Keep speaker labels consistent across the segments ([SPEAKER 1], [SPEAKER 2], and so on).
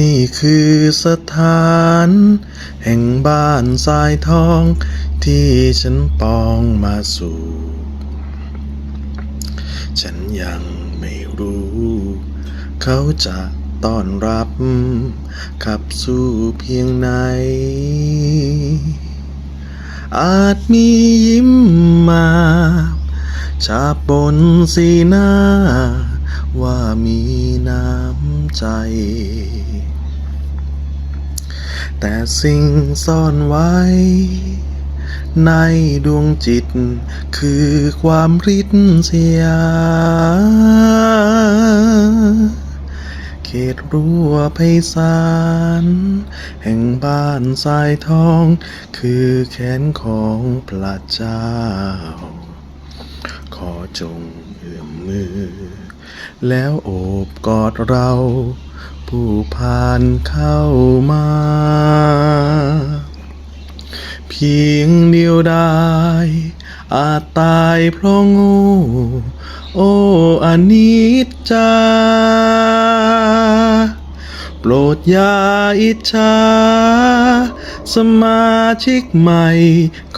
[SPEAKER 1] นี่คือสถาน แห่งบ้านทรายทอง ที่ฉันปองมาสู่ ฉันยังไม่รู้ เขาจะต้อนรับ ขับสู้เพียงไหน อาจมียิ้มมาชาบบนสีหน้า ว่ามีน้ำใจ แต่สิ่งซ่อนไว้ ในดวงจิต คือความริษเสียเขตรั้วไพศาลแห่งบ้านทรายทอง คือแขนของพระเจ้า ขอจงเอื้อมมือ แล้วโอบกอดเรา ผู้ผ่านเข้ามา เพียงเดียวดายอาจตายเพราะงู โอ้อนิจจา โปรดอย่าอิจฉาสมาชิกใหม่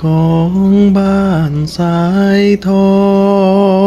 [SPEAKER 1] ของบ้านสายทอง